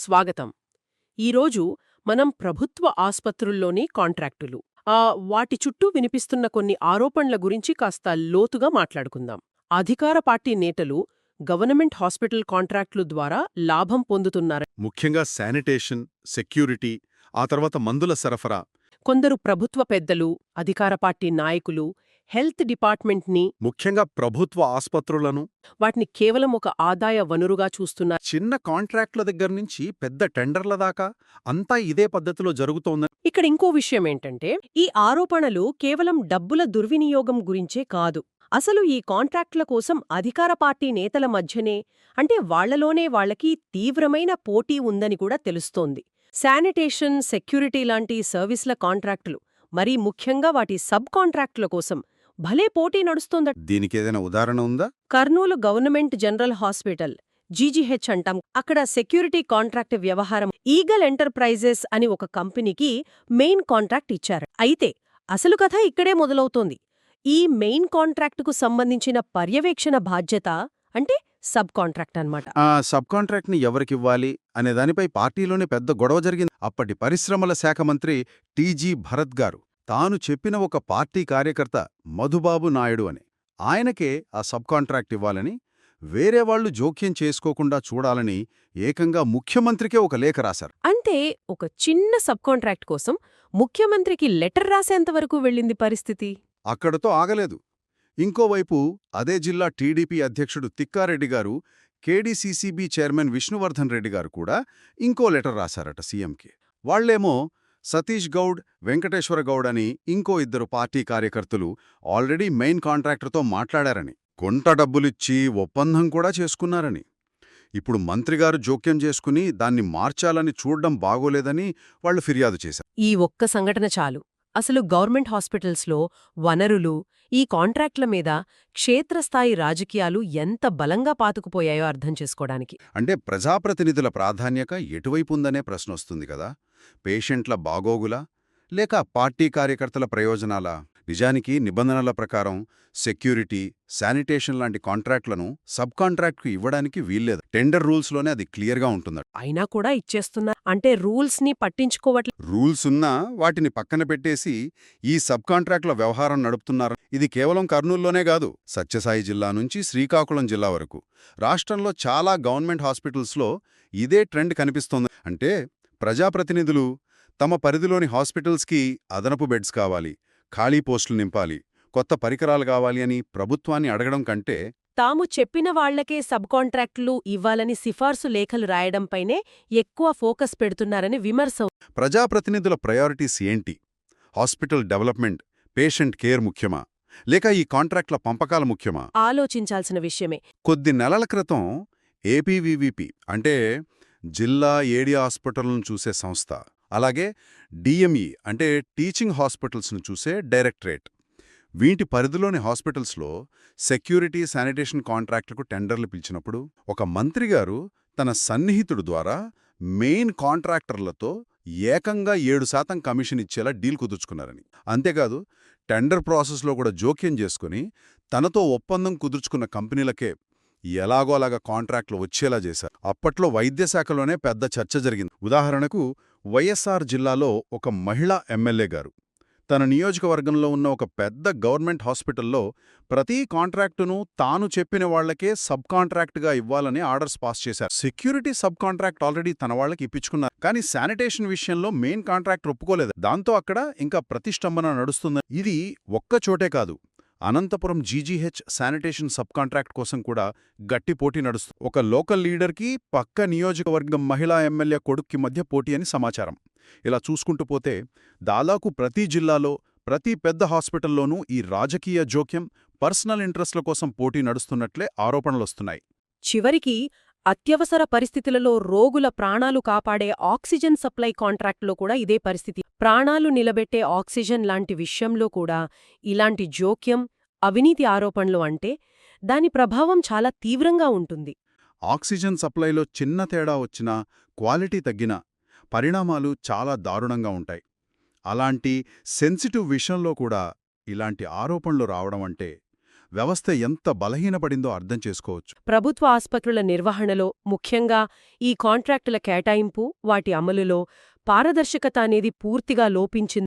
స్వాగతం. ఈరోజు మనం ప్రభుత్వ ఆస్పత్రుల్లోని కాంట్రాక్టులు. ఆ వాటి చుట్టూ వినిపిస్తున్న కొన్ని ఆరోపణల గురించి కాస్త లోతుగా మాట్లాడుకుందాం. అధికార పార్టీ నేతలు గవర్నమెంట్ హాస్పిటల్ కాంట్రాక్టులు ద్వారా లాభం పొందుతున్నారని ముఖ్యంగా శానిటేషన్ సెక్యూరిటీ ఆ తర్వాత మందుల సరఫరా. కొందరు ప్రభుత్వ పెద్దలు అధికార పార్టీ నాయకులు హెల్త్ డిపార్ట్మెంట్ని ముఖ్యంగా ప్రభుత్వ ఆస్పత్రులను వాటిని కేవలం ఒక ఆదాయ వనరుగా చూస్తున్నారు చిన్న కాంట్రాక్టుల దగ్గర నుంచి పెద్ద టెండర్ల దాకా అంతా ఇదే పద్ధతిలో జరుగుతోందని ఇక్కడ ఇంకో విషయం ఏంటంటే ఈ ఆరోపణలు కేవలం డబ్బుల దుర్వినియోగం గురించే కాదు. అసలు ఈ కాంట్రాక్టుల కోసం అధికార పార్టీ నేతల మధ్యనే అంటే వాళ్ళలోనే వాళ్ళకి తీవ్రమైన పోటీ ఉందని కూడా తెలుస్తోంది. శానిటేషన్ సెక్యూరిటీ లాంటి సర్వీస్ల కాంట్రాక్టులు మరీ ముఖ్యంగా వాటి సబ్ కాంట్రాక్టుల కోసం భలే పోటీ నడుస్తోందట. దీనికి ఏదైనా ఉదాహరణ ఉందా? Kurnool government general hospital GGH అంటాం. అక్కడ సెక్యూరిటీ కాంట్రాక్ట్ వ్యవహారం ఈగల్ ఎంటర్ప్రైజెస్ అని ఒక కంపెనీకి మెయిన్ కాంట్రాక్ట్ ఇచ్చారు. అయితే అసలు కథ ఇక్కడే మొదలవుతోంది. ఈ మెయిన్ కాంట్రాక్టుకు సంబంధించిన పర్యవేక్షణ బాధ్యత అంటే సబ్ కాంట్రాక్ట్ అన్నమాట. ఆ సబ్ కాంట్రాక్ట్ని ఎవరికివ్వాలి అనే దానిపై పార్టీలోనే పెద్ద గొడవ జరిగింది. అప్పటి పరిశ్రమల శాఖ మంత్రి టీజీ భరత్ గారు. తాను చెప్పిన ఒక పార్టీ కార్యకర్త మధుబాబు నాయుడు అని. ఆయనకే ఆ సబ్ కాంట్రాక్ట్ ఇవ్వాలని వేరే వాళ్ళు జోక్యం చేసుకోకుండా చూడాలని ఏకంగా ముఖ్యమంత్రికే ఒక లేఖ రాశారు. అంటే ఒక చిన్న సబ్ కాంట్రాక్ట్ కోసం ముఖ్యమంత్రికి లెటర్ రాసేంతవరకు వెళ్ళింది పరిస్థితి? అక్కడతో ఆగలేదు. ఇంకోవైపు అదే జిల్లా టీడీపీ అధ్యక్షుడు తిక్కారెడ్డి గారు కేడీసీసీబీ చైర్మన్ విష్ణువర్ధన్ రెడ్డి గారు కూడా ఇంకో లెటర్ రాశారట సీఎంకి. వాళ్ళేమో సతీష్ గౌడ్ వెంకటేశ్వర గౌడ్ అని ఇంకో ఇద్దరు పార్టీ కార్యకర్తలు ఆల్రెడీ మెయిన్ కాంట్రాక్టర్తో మాట్లాడారని కొంట డబ్బులిచ్చి ఒప్పందం కూడా చేసుకున్నారని. ఇప్పుడు మంత్రిగారు జోక్యం చేసుకుని దాన్ని మార్చాలని చూడ్డం బాగోలేదని వాళ్ళు ఫిర్యాదు చేశారు. ఈ ఒక్క సంఘటన చాలు. అసలు గవర్నమెంట్ హాస్పిటల్స్లో వనరులు ఈ కాంట్రాక్ట్ల మీద క్షేత్రస్థాయి రాజకీయాలు ఎంత బలంగా పాతుకుపోయాయో అర్థం చేసుకోవడానికి. అంటే ప్రజాప్రతినిధుల ప్రాధాన్యత ఎటువైపు ఉందనే ప్రశ్న వస్తుంది కదా? పేషెంట్ల బాగోగులా లేక పార్టీ కార్యకర్తల ప్రయోజనాలా నిజానికి నిబంధనల ప్రకారం సెక్యూరిటీ శానిటేషన్ లాంటి కాంట్రాక్ట్లను సబ్ కాంట్రాక్ట్కు ఇవ్వడానికి వీల్లేదు. టెండర్ రూల్స్లోనే అది క్లియర్గా ఉంటుందట. అయినా కూడా ఇచ్చేస్తున్నా అంటే రూల్స్ని పట్టించుకోవట్లే రూల్స్ ఉన్నా వాటిని పక్కన పెట్టేసి ఈ సబ్ కాంట్రాక్ట్ల వ్యవహారం నడుపుతున్నారు. ఇది కేవలం కర్నూల్లోనే కాదు సత్యసాయి జిల్లా నుంచి శ్రీకాకుళం జిల్లా వరకు. రాష్ట్రంలో చాలా గవర్నమెంట్ హాస్పిటల్స్లో ఇదే ట్రెండ్ కనిపిస్తోంది. అంటే ప్రజాప్రతినిధులు తమ పరిధిలోని హాస్పిటల్స్కి అదనపు బెడ్స్ కావాలి ఖాళీ పోస్టులు నింపాలి కొత్త పరికరాలు కావాలి అని ప్రభుత్వాన్ని అడగడం కంటే తాము చెప్పిన వాళ్ళకే సబ్ కాంట్రాక్టులు ఇవ్వాలని సిఫార్సు లేఖలు రాయడంపైనే ఎక్కువ ఫోకస్ పెడుతున్నారని విమర్శ ప్రజాప్రతినిధుల ప్రయారిటీస్ ఏంటి? హాస్పిటల్ డెవలప్మెంట్ పేషెంట్ కేర్ ముఖ్యమా? లేక ఈ కాంట్రాక్ట్ల పంపకాల ముఖ్యమా? ఆలోచించాల్సిన విషయమే. కొద్ది నెలల క్రితం ఏపీవీవీపీ అంటే జిల్లా ఏడియా హాస్పిటల్ను చూసే సంస్థ. అలాగే డిఎంఈ అంటే టీచింగ్ హాస్పిటల్స్ను చూసే డైరెక్టరేట్. వీటి పరిధిలోని హాస్పిటల్స్లో సెక్యూరిటీ శానిటేషన్ కాంట్రాక్టులకు టెండర్లు పిలిచినప్పుడు ఒక మంత్రిగారు తన సన్నిహితుడు ద్వారా మెయిన్ కాంట్రాక్టర్లతో ఏకంగా ఏడు శాతం కమిషన్ ఇచ్చేలా డీల్ కుదుర్చుకున్నారని. అంతేకాదు టెండర్ ప్రాసెస్లో కూడా జోక్యం చేసుకుని తనతో ఒప్పందం కుదుర్చుకున్న కంపెనీలకే ఎలాగో అలాగా కాంట్రాక్ట్లు వచ్చేలా చేశారు. అప్పట్లో వైద్యశాఖలోనే పెద్ద చర్చ జరిగింది. ఉదాహరణకు వైఎస్ఆర్ జిల్లాలో ఒక మహిళా ఎమ్మెల్యే గారు. తన నియోజకవర్గంలో ఉన్న ఒక పెద్ద గవర్నమెంట్ హాస్పిటల్లో ప్రతి కాంట్రాక్టును తాను చెప్పిన వాళ్ళకే సబ్ కాంట్రాక్ట్గా ఇవ్వాలని ఆర్డర్స్ పాస్ చేశారు. సెక్యూరిటీ సబ్ కాంట్రాక్ట్ ఆల్రెడీ తన వాళ్ళకి ఇప్పించుకున్నారు. కానీ శానిటేషన్ విషయంలో మెయిన్ కాంట్రాక్ట్ ఒప్పుకోలేదు. దాంతో అక్కడ ఇంకా ప్రతిష్టంభన నడుస్తుంది. ఇది ఒక్క చోటే కాదు. Anantapuram GGH sanitation sub contract కోసం కూడా గట్టి పోటీ నడుస్తుంది ఒక లోకల్ లీడర్కి పక్క నియోజకవర్గం మహిళా ఎమ్మెల్యే కొడుక్కి మధ్య పోటీ అని సమాచారం. ఇలా చూసుకుంటూ పోతే దాదాపు ప్రతి జిల్లాలో ప్రతి పెద్ద హాస్పిటల్లోనూ ఈ రాజకీయ జోక్యం పర్సనల్ ఇంట్రెస్ట్ల కోసం పోటీ నడుస్తున్నట్లే ఆరోపణలొస్తున్నాయి. చివరికి అత్యవసర పరిస్థితులలో రోగుల ప్రాణాలు కాపాడే ఆక్సిజన్ సప్లై కాంట్రాక్ట్లో కూడా ఇదే పరిస్థితి. ప్రాణాలు నిలబెట్టే ఆక్సిజన్ లాంటి విషయంలో కూడా ఇలాంటి జోక్యం అవినీతి ఆరోపణలు అంటే దాని ప్రభావం చాలా తీవ్రంగా ఉంటుంది. ఆక్సిజన్ సప్లైలో చిన్న తేడా వచ్చినా క్వాలిటీ తగ్గినా పరిణామాలు చాలా దారుణంగా ఉంటాయి. అలాంటి సెన్సిటివ్ విషయంలో కూడా ఇలాంటి ఆరోపణలు రావడం అంటే వ్యవస్థ ఎంత బలహీనపడిందో అర్థం చేసుకోవచ్చు. ప్రభుత్వ ఆస్పత్రుల నిర్వహణలో ముఖ్యంగా ఈ కాంట్రాక్టుల కేటాయింపు వాటి అమలులో పారదర్శకత అనేది పూర్తిగా లోపించింది.